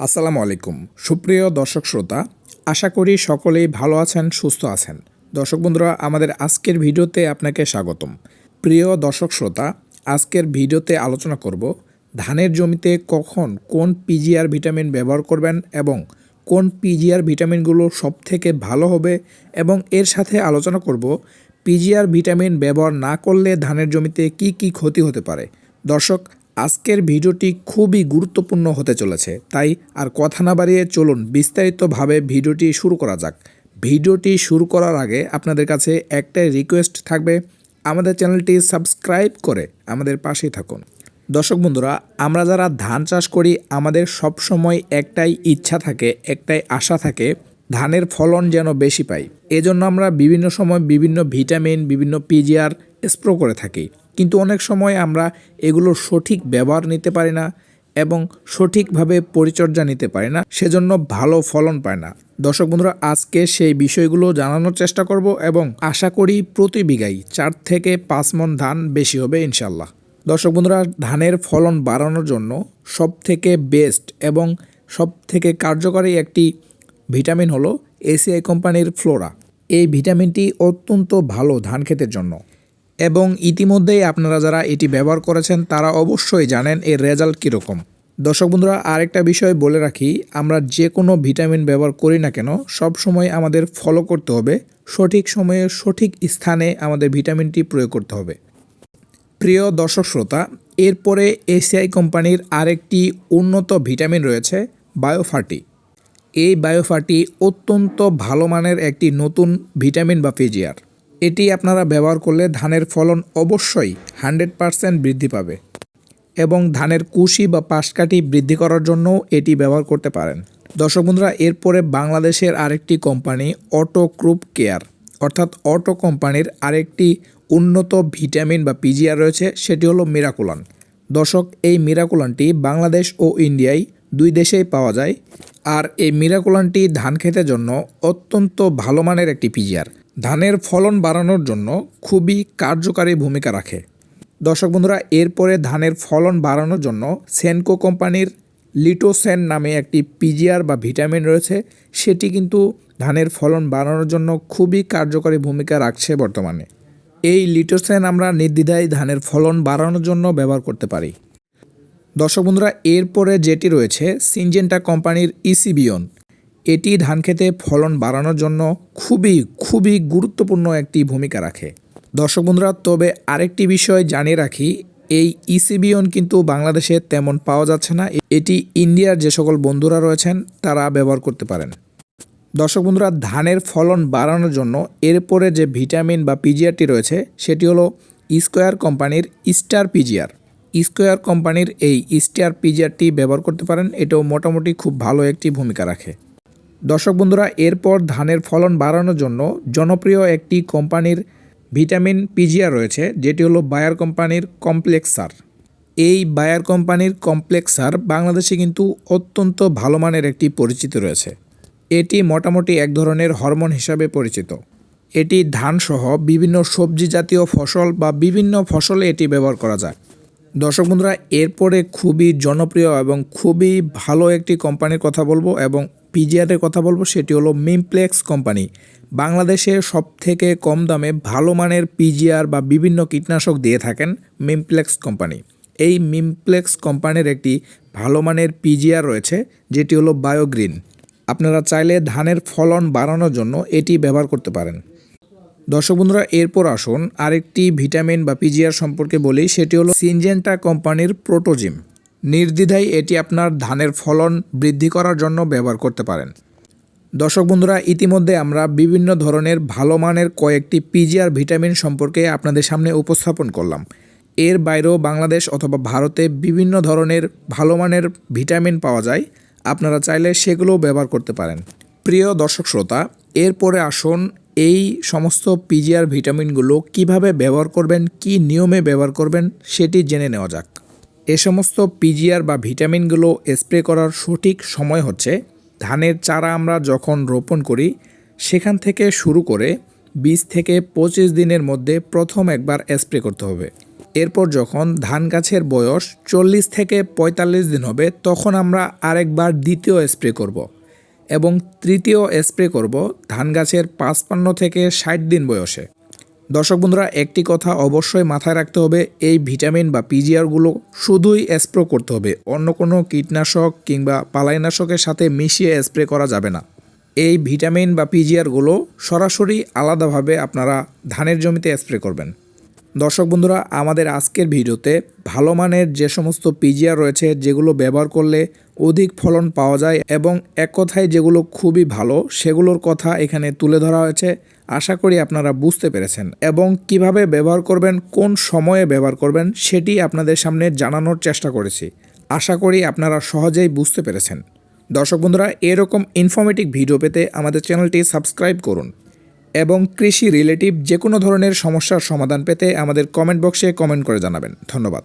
আসসালামু আলাইকুম। সুপ্রিয় দর্শক শ্রোতা, আশা করি সকলেই ভালো আছেন, সুস্থ আছেন। দর্শক বন্ধুরা, আমাদের আজকের ভিডিওতে আপনাকে স্বাগতম। প্রিয় দর্শক শ্রোতা, আজকের ভিডিওতে আলোচনা করব ধানের জমিতে কখন কোন পিজিআর ভিটামিন ব্যবহার করবেন এবং কোন পিজিআর ভিটামিনগুলো সবথেকে ভালো হবে এবং এর সাথে আলোচনা করব পিজিআর ভিটামিন ব্যবহার না করলে ধানের জমিতে কি কি ক্ষতি হতে পারে। দর্শক আজকের ভিডিওটি খুবই গুরুত্বপূর্ণ হতে চলেছে, তাই আর কথা না বাড়িয়ে চলুন বিস্তারিতভাবে ভিডিওটি শুরু করা যাক। ভিডিওটি শুরু করার আগে আপনাদের কাছে একটাই রিকোয়েস্ট থাকবে, আমাদের চ্যানেলটি সাবস্ক্রাইব করে আমাদের পাশেই থাকুন। দর্শক বন্ধুরা, আমরা যারা ধান চাষ করি, আমাদের সব সময় একটাই ইচ্ছা থাকে, একটাই আশা থাকে, ধানের ফলন যেন বেশি পাই। এজন্য আমরা বিভিন্ন সময় বিভিন্ন ভিটামিন, বিভিন্ন পিজিআর স্প্রো করে থাকি। কিন্তু অনেক সময় আমরা এগুলোর সঠিক ব্যবহার নিতে পারি না এবং সঠিকভাবে পরিচর্যা নিতে পারি না, সেজন্য ভালো ফলন পায় না। দর্শক বন্ধুরা, আজকে সেই বিষয়গুলো জানানোর চেষ্টা করব এবং আশা করি প্রতি বিঘায় চার থেকে পাঁচ মন ধান বেশি হবে ইনশাল্লাহ দর্শক বন্ধুরা, ধানের ফলন বাড়ানোর জন্য সব থেকে বেস্ট এবং সব থেকে কার্যকরী একটি ভিটামিন হলো এসিআই কোম্পানির ফ্লোরা। এই ভিটামিনটি অত্যন্ত ভালো ধান ক্ষেতের জন্য। এবং ইতিমধ্যেই আপনারা যারা এটি ব্যবহার করেছেন, তারা অবশ্যই জানেন এর রেজাল্ট কীরকম। দর্শক বন্ধুরা, আরেকটা বিষয় বলে রাখি, আমরা যে কোনো ভিটামিন ব্যবহার করি না কেন, সব সময় আমাদের ফলো করতে হবে। সঠিক সময়ে সঠিক স্থানে আমাদের ভিটামিনটি প্রয়োগ করতে হবে। প্রিয় দর্শক শ্রোতা, এরপরে এসিআই কোম্পানির আরেকটি উন্নত ভিটামিন রয়েছে, বায়োফার্টি। এই বায়োফার্টি অত্যন্ত ভালো মানের একটি নতুন ভিটামিন বা পিজিআর এটি আপনারা ব্যবহার করলে ধানের ফলন অবশ্যই হান্ড্রেড পারসেন্ট বৃদ্ধি পাবে এবং ধানের কুশি বা পাশকাঠি বৃদ্ধি করার জন্যও এটি ব্যবহার করতে পারেন। দর্শক বন্ধুরা, এরপরে বাংলাদেশের আরেকটি কোম্পানি অটো ক্রুপ কেয়ার, অর্থাৎ অটো কোম্পানির আরেকটি উন্নত ভিটামিন বা পিজিআর রয়েছে, সেটি হলো মিরাকুলান। দর্শক, এই মিরাকুলানটি বাংলাদেশ ও ইন্ডিয়ায় দুই দেশেই পাওয়া যায়, আর এই মিরাকুলানটি ধান খেতের জন্য অত্যন্ত ভালো মানের একটি পিজিআর। ধানের ফলন বাড়ানোর জন্য খুবই কার্যকারী ভূমিকা রাখে। দর্শক বন্ধুরা, এরপরে ধানের ফলন বাড়ানোর জন্য সেনকো কোম্পানির লিটোসেন নামে একটি পিজিআর বা ভিটামিন রয়েছে। সেটি কিন্তু ধানের ফলন বাড়ানোর জন্য খুবই কার্যকরী ভূমিকা রাখছে বর্তমানে। এই লিটোসেন আমরা নির্দ্বিধায় ধানের ফলন বাড়ানোর জন্য ব্যবহার করতে পারি। দর্শক বন্ধুরা, এরপরে যেটি রয়েছে, সিনজেন্টা কোম্পানির ইসিবিয়ন। এটি ধান খেতে ফলন বাড়ানোর জন্য খুবই খুবই গুরুত্বপূর্ণ একটি ভূমিকা রাখে। দর্শক বন্ধুরা, তবে আরেকটি বিষয় জানিয়ে রাখি, এই ইসিবিয়ন কিন্তু বাংলাদেশে তেমন পাওয়া যাচ্ছে না। এটি ইন্ডিয়ার যে সকল বন্ধুরা রয়েছেন, তারা ব্যবহার করতে পারেন। দর্শক বন্ধুরা, ধানের ফলন বাড়ানোর জন্য এরপরে যে ভিটামিন বা পিজিআরটি রয়েছে, সেটি হলো স্কোয়ার কোম্পানির স্টার পিজিআর স্কোয়ার কোম্পানির এই স্টার পিজিআরটি ব্যবহার করতে পারেন, এটাও মোটামুটি খুব ভালো একটি ভূমিকা রাখে। দর্শক বন্ধুরা, এরপর ধানের ফলন বাড়ানোর জন্য জনপ্রিয় একটি কোম্পানির ভিটামিন পিজিআর রয়েছে, যেটি হলো বায়ার কোম্পানির কমপ্লেক্সার। এই বায়ার কোম্পানির কমপ্লেক্সার বাংলাদেশে কিন্তু অত্যন্ত ভালো মানের একটি পরিচিত রয়েছে। এটি মোটামুটি এক ধরনের হরমোন হিসাবে পরিচিত। এটি ধানসহ বিভিন্ন সবজি জাতীয় ফসল বা বিভিন্ন ফসলে এটি ব্যবহার করা যায়। দর্শক বন্ধুরা, এরপরে খুবই জনপ্রিয় এবং খুবই ভালো একটি কোম্পানির কথা বলব এবং পিজিআরের কথা বলব সেটি হলো মিমপ্লেক্স কোম্পানি। বাংলাদেশে সব থেকে কম দামে ভালো মানের পিজিআর বা বিভিন্ন কীটনাশক দিয়ে থাকেন মিমপ্লেক্স কোম্পানি। এই মিমপ্লেক্স কোম্পানির একটি ভালো মানের পিজিআর রয়েছে, যেটি হলো বায়োগ্রিন। আপনারা চাইলে ধানের ফলন বাড়ানোর জন্য এটি ব্যবহার করতে পারেন। দর্শক বন্ধুরা, এরপর আসুন আরেকটি ভিটামিন বা পিজিআর সম্পর্কে বলি, সেটি হলো সিনজেন্টা কোম্পানির প্রোটোজিম। নির্দ্বিধায় এটি আপনার ধানের ফলন বৃদ্ধি করার জন্য ব্যবহার করতে পারেন। দর্শক বন্ধুরা, ইতিমধ্যে আমরা বিভিন্ন ধরনের ভালো মানের কয়েকটি পিজিআর ভিটামিন সম্পর্কে আপনাদের সামনে উপস্থাপন করলাম। এর বাইরেও বাংলাদেশ অথবা ভারতে বিভিন্ন ধরনের ভালো মানের ভিটামিন পাওয়া যায়। আপনারা চাইলে সেগুলোও ব্যবহার করতে পারেন। প্রিয় দর্শক শ্রোতা, এরপরে আসুন এই সমস্ত পিজিআর ভিটামিনগুলো কীভাবে ব্যবহার করবেন, কি নিয়মে ব্যবহার করবেন, সেটি জেনে নেওয়া যাক। এ সমস্ত পিজিআর বা ভিটামিনগুলো স্প্রে করার সঠিক সময় হচ্ছে ধানের চারা আমরা যখন রোপণ করি, সেখান থেকে শুরু করে বিশ থেকে পঁচিশ দিনের মধ্যে প্রথম একবার স্প্রে করতে হবে এরপর যখন ধান গাছের বয়স চল্লিশ থেকে পঁয়তাল্লিশ দিন হবে, তখন আমরা আরেকবার দ্বিতীয় স্প্রে করব। এবং তৃতীয় স্প্রে করব ধান গাছের পাঁচপান্ন থেকে ষাট দিন বয়সে দর্শক বন্ধুরা, একটি কথা অবশ্যই মাথায় রাখতে হবে, এই ভিটামিন বা পিজিআরগুলো শুধুই স্প্রে করতে হবে। অন্য কোনো কীটনাশক কিংবা পালাইনাশকের সাথে মিশিয়ে স্প্রে করা যাবে না। এই ভিটামিন বা পিজিআরগুলো সরাসরি আলাদাভাবে আপনারা ধানের জমিতে স্প্রে করবেন। দর্শক বন্ধুরা, আমাদের আজকের ভিডিওতে ভালো মানের যে সমস্ত পিজিআর রয়েছে, যেগুলো ব্যবহার করলে অধিক ফলন পাওয়া যায় এবং এক কথায় যেগুলো খুবই ভালো, সেগুলোর কথা এখানে তুলে ধরা হয়েছে। আশা করি আপনারা বুঝতে পেরেছেন। এবং কীভাবে ব্যবহার করবেন, কোন সময়ে ব্যবহার করবেন, সেটি আপনাদের সামনে জানানোর চেষ্টা করেছি। আশা করি আপনারা সহজেই বুঝতে পেরেছেন। দর্শক বন্ধুরা, এরকম ইনফরমেটিভ ভিডিও পেতে আমাদের চ্যানেলটি সাবস্ক্রাইব করুন। এবং কৃষি রিলেটিভ যে কোনো ধরনের সমস্যার সমাধান পেতে আমাদের কমেন্ট বক্সে কমেন্ট করে জানাবেন। ধন্যবাদ।